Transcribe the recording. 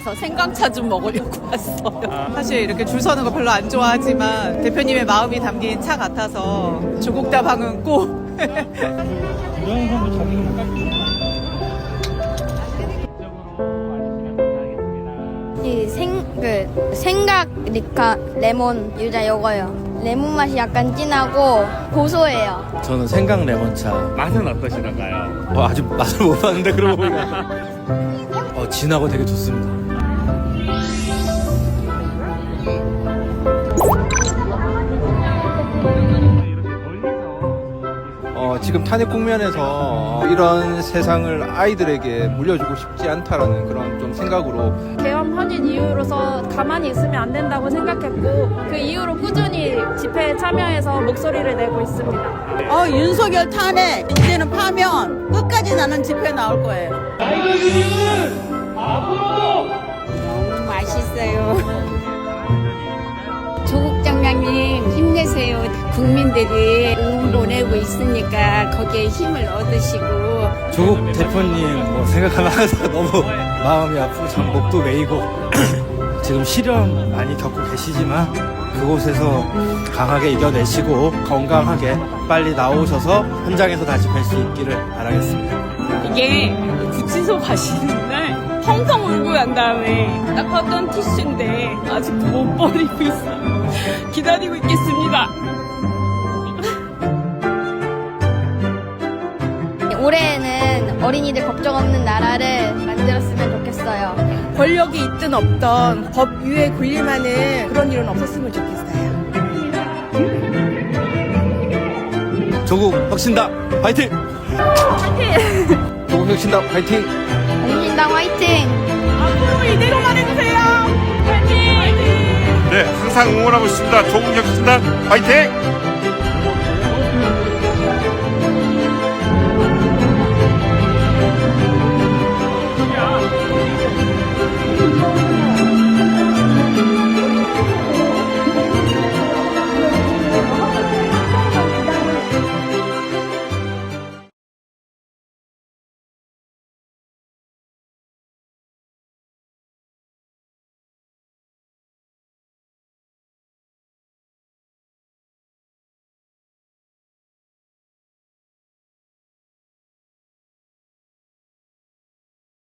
생강차 좀 먹으려고 왔어요. 사실 이렇게 줄 서는 거 별로 안 좋아하지만 대표님의 마음이 담긴 차 같아서 조국 다방은 꼭 이 생, 그, 생각 리카 레몬 유자 요거요. 레몬 맛이 약간 진하고 고소해요. 저는 생강 레몬차. 맛은 어떠시던가요? 어, 아직 맛을 못 봤는데 그러고 보니까 어, 진하고 되게 좋습니다. 어, 지금 탄핵 국면에서 어, 이런 세상을 아이들에게 물려주고 싶지 않다라는 그런 좀 생각으로 계엄 헌인 이후로서 가만히 있으면 안 된다고 생각했고 그 이후로 꾸준히 집회에 참여해서 목소리를 내고 있습니다. 어, 윤석열 탄핵 이제는 파면 끝까지 나는 집회 나올 거예요. 너무 맛있어요. 조국 장관님 힘내세요. 국민들이 응원 보내고 있으니까 거기에 힘을 얻으시고 조국 대표님 뭐 생각하면 항상 너무 마음이 아프고 참 목도 메이고 지금 시련 많이 겪고 계시지만 그곳에서 강하게 이겨내시고 건강하게 빨리 나오셔서 현장에서 다시 뵐 수 있기를 바라겠습니다. 이게 구치소 가시는 날 펑펑 울고 난 다음에 닦았던 티슈인데 아직도 못 버리고 있어요. 기다리고 있겠습니다. 올해에는 어린이들 걱정 없는 나라를 만들었으면 좋겠어요. 권력이 있든 없던 법 위에 군림하는 그런 일은 없었으면 좋겠어요. 조국 혁신당 화이팅! 조국 혁신당 화이팅! 공신당 화이팅! 항상 응원하고 있습니다. 조국 혁 신당 화이팅!